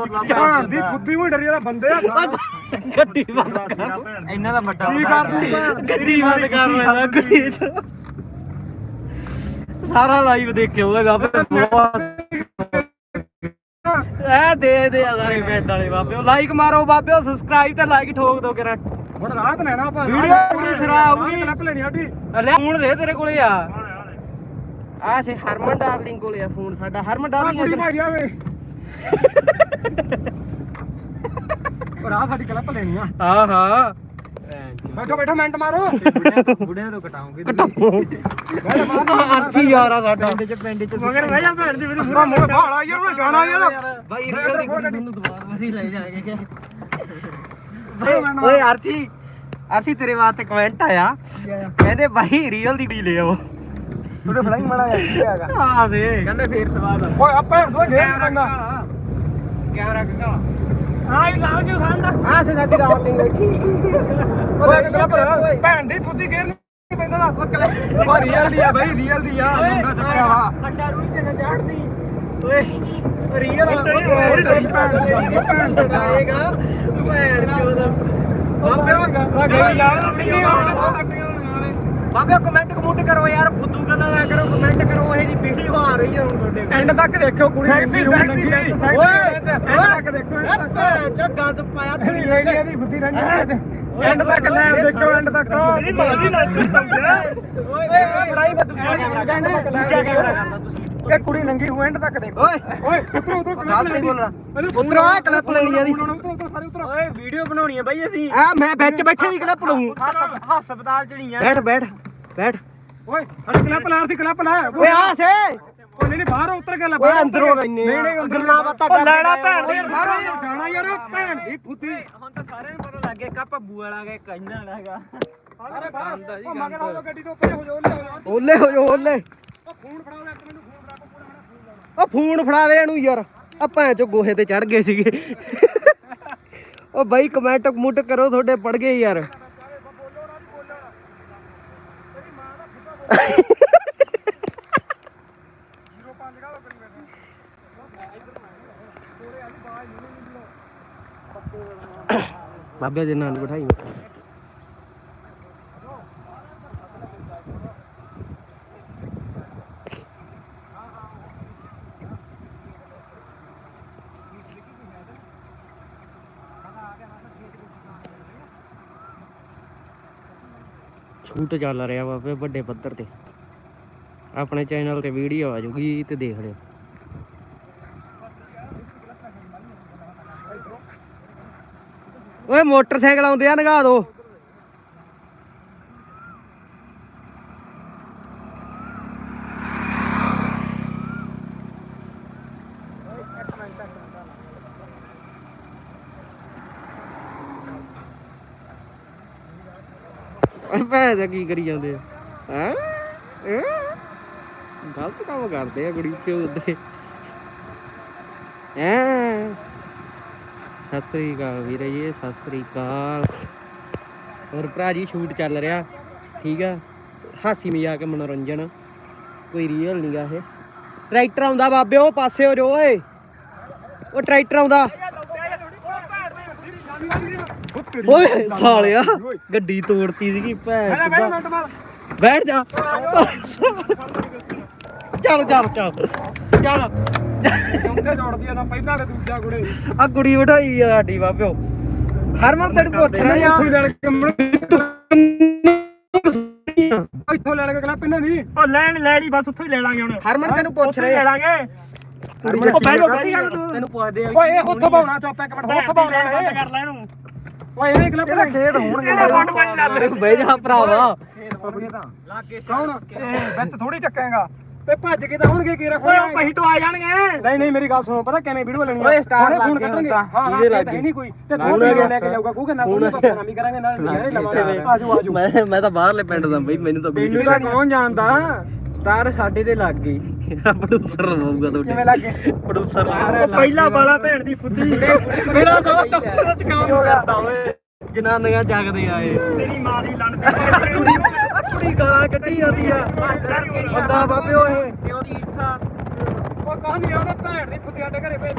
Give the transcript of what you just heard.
ਭੈਣ ਦੀ ਖੁੱਦੀ ਵੀ ਡਰੀ ਵਾਲਾ ਬੰਦੇ ਆ ਗੱਡੀ ਬੰਦ ਕਰ ਇਹਨਾਂ ਦਾ ਵੱਡਾ ਕੀ ਕਰ ਦੂੰ ਭੈਣ? ਦੀ? ਗੱਡੀ ਬੰਦ ਕਰ ਲੈਣਾ ਗੱਡੀ ਚ ਸਾਰਾ ਲਾਈਵ ਦੇਖਿਓ ਹੋਵੇਗਾ ਐ ਦੇ ਦੇ ਆ ਸਾਰੇ ਵਾਲੇ ਬਾਬਿਓ ਲਾਈਕ ਮਾਰੋ ਬਾਬਿਓ ਸਬਸਕ੍ਰਾਈਬ ਤੇ ਲਾਈਕ ਠੋਕ ਦੋ ਕਿਰਾ। ਹੁਣ ਰਾਤ ਲੈਣਾ ਆਪਾਂ ਵੀਡੀਓ ਪੂਰੀ ਸਿਰਾ ਆਊਗੀ। ਕਲਪ ਲੈਣੀ ਸਾਡੀ ਲੈ ਫੋਨ ਦੇ ਤੇਰੇ ਕੋਲੇ ਆ। ਆ ਸੇ ਹਰਮਨ ਡਾਰਲਿੰਗ ਕੋਲੇ ਆ ਫੋਨ ਸਾਡਾ ਹਰਮਨ ਕੁੜੀ ਡਾਰਲਿੰਗ ਭਾਈ ਆਵੇ ਪਰ ਆ ਸਾਡੀ ਕਲਪ ਲੈਣੀ ਆ। ਹਾਂ ਹਾਂ। ਬੈਠੋ ਬੈਠੋ ਮਿੰਟ ਮਾਰੋ। ਬੁੜਿਆਂ ਤੋਂ ਕਟਾਉਂਗੇ ਅੱਛੀ ਯਾਰ ਆ ਸਾਡਾ। ਪਿੰਡ ਚ ਪਿੰਡ ਚ ਮਗਰ ਬਹਿ ਜਾ ਭੈਣ ਦੀ ਮੈਨੂੰ ਪੂਰਾ ਮੋੜ ਭਾਲਾ ਯਾਰ ਉਹ ਜਾਣਾ ਯਾਰ। ਬਾਈ ਰੀਅਲ ਦੀ ਕੁੜੀ ਤੁਹਾਨੂੰ ਦੁਬਾਰਾ ਅਸੀਂ ਲੈ ਜਾਵਾਂਗੇ ਕਿ ਓਏ- ਓਏ ਅਰਸ਼ੀ ਅਰਸ਼ੀ ਤੇਰੇ ਵਾਸਤੇ ਕਮੈਂਟ ਆਇਆ। ਕਹਿੰਦੇ ਭਾਈ ਰੀਅਲ ਦੀ ਡੀ ਲੈ ਆਓ। ਉਹਦੇ ਫਲਾਈ ਮਾੜਾ ਜਿਹਾ ਕੀ ਹੈਗਾ। ਆ ਸੇ ਕਹਿੰਦੇ ਫੇਰ ਸਵਾਦ ਆ। ਓਏ ਆ ਭੈਣ ਤੋਂ ਘੇਰ ਪੰਗਾ ਕੈਮਰਾ ਕਿੱਥਾ ਹਾਂ ਇਹ ਲਾਓ ਜੀ ਖਾਂਦਾ ਆ ਸੇ ਸਾਡੀ ਡਾਰਲਿੰਗ ਬੈਠੀ। ਓਏ ਭੈਣ ਦੀ ਫੁੱਦੀ ਘੇਰ ਨਹੀਂ ਪੈਂਦਾ ਨਾ। ਓ ਰੀਅਲ ਦੀ ਆ ਬਾਈ ਰੀਅਲ ਦੀ ਆ। ਮੁੰਡਾ ਚੱਕਿਆ ਵਾ। ਅੰਡਾ ਰੂਈ ਤੇ ਚੜਦੀ ਓਏ ਰੀਅਲ ਉਹ ਤੇਰੀ ਭੈਣ ਦੀ ਆ, ਭੈਣ ਦੀ ਆ। ਆਏਗਾ। ਭੈਣ ਚੋਦ। ਬਾਬੇ ਆ ਗਈ ਯਾਰ ਮਿੰਨੀ ਬਾਬੇ ਕਮੈਂਟ ਕਮੂਟ ਕਰੋ ਯਾਰ। ਫੁੱਦੂ ਗੱਲਾਂ ਨਾ ਕਰੋ ਕਮੈਂਟ ਕਰੋ ਇਹ ਜੀ ਵੀਡੀਓ ਆ ਰਹੀ ਹੈ ਹੁਣ ਤੁਹਾਡੇ ਕੋਲ ਐਂਡ ਤੱਕ ਦੇਖਿਓ ਕੁੜੀ ਸੈਕਸੀ ਸੈਕਸੀ ਓਏ ਐਂਡ ਤੱਕ ਦੇਖੋ ਚ ਗੰਦ ਪਾਇਆ ਇਹਦੀ ਲੇਡੀ ਇਹਦੀ ਬੁੱਧੀ ਰਹਿੰਦੀ ਐਂਡ ਤੱਕ ਲੈ ਦੇਖਿਓ ਐਂਡ ਤੱਕ। ਓਏ ਓਏ ਫੜਾਈ ਮੈਂ ਦੂਜਾ ਕੈਮਰਾ ਕਰਨਾ ਦੂਜਾ ਕੈਮਰਾ ਕਰਨਾ ਤੁਸੀਂ। ਇਹ ਕੁੜੀ ਨੰਗੀ ਹੋ ਐਂਡ ਤੱਕ ਦੇਖੋ। ਓਏ ਓਏ ਉਤਰੋ ਉਤਰੋ ਗਲਤ ਨਹੀਂ ਬੋਲਣਾ। ਉਤਰੋ ਆ ਕਲਿੱਪ ਲੈਣੀ ਆ ਦੀ ਉਤਰੋ ਉਤਰੋ ਸਾਰੇ ਉਤਰੋ। ਓਏ ਵੀਡੀਓ ਬਣਾਉਣੀ ਹੈ ਬਾਈ ਅਸੀਂ। ਆ ਮੈਂ ਵਿੱਚ ਬੈਠੇ ਦੀ ਕਲਿੱਪ ਲਊਂ ਹਸਪਤਾਲ ਚ ਨਹੀਂ ਆ। ਬੈਠ ਬੈਠ ਬੈਠ। ਓਏ ਅਰੇ ਕਲੱਪ ਲਾ ਸੀ ਕਲੱਪ ਲਾ। ਓਏ ਆ ਸੇ। ਓ ਨਹੀਂ ਨਹੀਂ ਬਾਹਰ ਉਤਰ ਕੇ ਲੈ ਓਏ ਅੰਦਰੋਂ ਲੈਨੇ ਨਹੀਂ ਨਹੀਂ ਗੱਲਾਂ ਬਾਤਾਂ ਓ ਲੈਣਾ ਭੈਣ ਆ। ਦੀ ਬਾਹਰੋਂ ਜਾਣਾ ਯਾਰ ਭੈਣ ਦੀ ਫੁੱਦੀ ਹੁਣ ਤਾਂ ਸਾਰਿਆਂ ਨੂੰ ਪਤਾ ਲੱਗ ਗਿਆ ਕਿ ਭੱਬੂ ਵਾਲਾ ਹੈਗਾ ਇੱਕ ਇਹਨਾਂ ਵਾਲਾ ਹੈਗਾ। ਅਰੇ ਬਾਹਰ। ਓ ਮਗਰ ਆਓ ਗੱਡੀ ਤੋਂ ਉੱਪਰ ਹੋ ਜਾਓ ਲੈ ਆਓ ਓਲੇ ਹੋ ਜੋ ਓਲੇ। ਓ ਫੋਨ ਫੜਾਓ ਇੱਕ ਮੈਨੂੰ ਫੋਨ ਫੜਾ ਕੋ ਫੋਨ ਉਹ ਫੋਨ ਫੜਾ ਦੇ ਇਹਨੂੰ ਯਾਰ। ਆ ਭੈਣ ਚੋ ਗੋਹੇ ਤੇ ਚੜ ਗਏ ਸੀਗੇ। ਉਹ ਬਾਈ ਕਮੈਂਟ ਕਮੁੱਟ ਕਰੋ ਤੁਹਾਡੇ ਪੜ ਗਏ ਯਾਰ। ਬਾਬੇ ਦੇ ਨਾਲ ਬਿਠਾਈ ਛੂਟ ਚੱਲ ਰਿਹਾ ਬਾਬੇ ਵੱਡੇ ਪੱਧਰ ਤੇ। ਆਪਣੇ ਚੈਨਲ ਤੇ ਵੀਡੀਓ ਆ ਜੂਗੀ ਤੇ ਦੇਖ ਲਿਓ। ਓਏ ਮੋਟਰਸਾਈਕਲ ਆਉਂਦੇ ਆ, ਨਗਾ ਦੋ। ਓਏ ਭੈ ਜਾ, ਕੀ ਕਰੀ ਜਾਂਦੇ ਆ? ਹੈ? ਗਲਤ ਕੰਮ ਕਰਦੇ ਆ ਕੁੜੀ, ਕਿਉਂ ਉਦੇ ਹੈ? ਸਤਿ ਸ੍ਰੀ ਅਕਾਲ ਵੀਰੇ ਜੀ ਸਤਿ ਸ੍ਰੀ ਅਕਾਲ ਹੋਰ ਭਰਾ ਜੀ ਸ਼ੂਟ ਚੱਲ ਰਿਹਾ ਠੀਕ ਆ? ਹਾਸੀ ਮਜ਼ਾਕ ਮਨੋਰੰਜਨ ਕੋਈ ਰੀਅਲ ਨਹੀਂਗਾ ਇਹ। ਟਰੈਕਟਰ ਆਉਂਦਾ ਬਾਬੇ ਉਹ ਪਾਸੇ ਹੋ ਜੋ ਓਏ। ਉਹ ਟਰੈਕਟਰ ਆਉਂਦਾ। ਓਏ ਸਾਲਿਆ ਗੱਡੀ ਤੋੜਤੀ ਸੀਗੀ ਭੈਣ ਬੈਠ ਜਾ। ਚੱਲ ਚੱਲ ਚੱਲ। ਚੱਲ। ਚੌਂਕੇ ਜੋੜਦੀ ਆ ਤਾਂ ਪਹਿਲਾਂ ਤੇ ਦੂਜਾ ਕੁੜੇ। ਆ ਬਿਠਾਈ ਆ ਸਾਡੀ ਬਾਬਿਓ। ਹਰਮਨ ਤੈਨੂੰ ਪੁੱਛਣਾ ਇੱਥੋਂ ਹੀ ਯਾਰ ਲੈਣ ਕੇ ਮੁੜ- ਇੱਥੋਂ ਲੈਣ ਕੇ ਕਲੱਪ ਇਹਨਾਂ ਦੀ ਉਹ ਲੈਣ ਲੈ ਲਈ ਬਸ ਉੱਥੋਂ ਹੀ ਲੈ ਲਾਂਗੇ ਹੁਣ। ਹਰਮਨ ਤੈਨੂੰ ਪੁੱਛ ਰਹੇ। ਲੈ ਆ ਲਾਂਗੇ ਉਹ ਬਹਿ ਬਹਿ ਤੂੰ? ਤੈਨੂੰ ਪੁੱਛਦੇ ਆ ਓਏ ਇਹ ਉੱਥੋਂ ਪਾਉਣਾ ਚੁੱਪ ਇੱਕ ਮਿੰਟ ਉੱਥੋਂ ਪਾਉਣਾ ਬੰਦ ਇਹ। ਕਰ ਲੈ ਇਹਨੂੰ ਓਏ ਇਹ ਕਲੱਪ ਇਹਦਾ ਖੇਤ ਹੋਣਗੇ ਇਹਦਾ ਬਹਿ ਜਾ ਭਰਾਵਾ। ਕੌਣ? ਵਿੱਚ ਥੋੜੀ ਚੱਕੇਗਾ। ਤੇ ਭੱਜ ਕੇ ਤਾਂ ਹੋਣਗੇ ਕੀ ਓਏ ਉਹ ਪਹੀ ਤੋਂ ਆ ਜਾਣਗੇ। ਨਹੀਂ ਨਹੀਂ ਮੇਰੀ ਗੱਲ ਸੁਣੋ ਪਤਾ ਕਿਵੇਂ ਵੀਡੀਓ ਲੈਣੀ ਓਏ ਸਟਾਰ ਕੱਟਣਗੇ। ਹਾਂ ਹਾਂ। ਨਹੀਂ ਕੋਈ। ਤੇ ਤੂੰ ਗਿਆ। ਲੈ ਕੇ ਜਾਊਗਾ ਕਹੂਗਾ ਨਾ ਕੋਈ ਪਤਾ ਨਹੀਂ ਕਰਾਂਗੇ ਨਾਲ ਨਜ਼ਾਰੇ ਲਵਾਂਗੇ। ਆਜੋ ਆਜੋ। ਮੈਂ ਮੈਂ ਤਾਂ ਬਾਹਰਲੇ ਪਿੰਡ ਦਾ ਬਈ ਮੈਨੂੰ ਤਾਂ ਤੈਨੂੰ ਤਾਂ ਕੌਣ ਜਾਣਦਾ? ਸਟਾਰ ਸਾਡੇ ਤੇ ਲੱਗ ਗਈ। ਪ੍ਰੋਡਿਊਸਰ ਲਵਾਊਗਾ ਤੁਹਾਡੇ? ਕਿਵੇਂ ਲੱਗੇ ਪ੍ਰੋਡਿਊਸਰ ਉਹ ਪਹਿਲਾ ਵਾਲਾ ਭੈਣ ਦੀ ਫੁੱਦੀ ਮੇਰਾ ਸਭ ਤੋਂ ਸੱਚ ਕੰਮ ਕਰਦਾ ਓਏ। ਜਨਾਨੀਆਂ ਜਾਗਦੇ ਆਏ ਤੇਰੀ ਮਾਂ ਦੀ ਲੰਨ ਕੁੜੀ ਕੁੜੀ ਗਾਲਾਂ ਕੱਢੀ ਜਾਂਦੀ ਆ। ਬੰਦਾ ਬਾਬੇ ਓਏ ਕਿਉਂ ਦੀ ਇੱਥਾ ਉਹ ਕਹਾਂ ਨਹੀਂ ਉਹਨੇ ਭੈਣ ਦੀ ਫੁੱਦੀ ਸਾਡੇ ਘਰੇ ਭੇਜ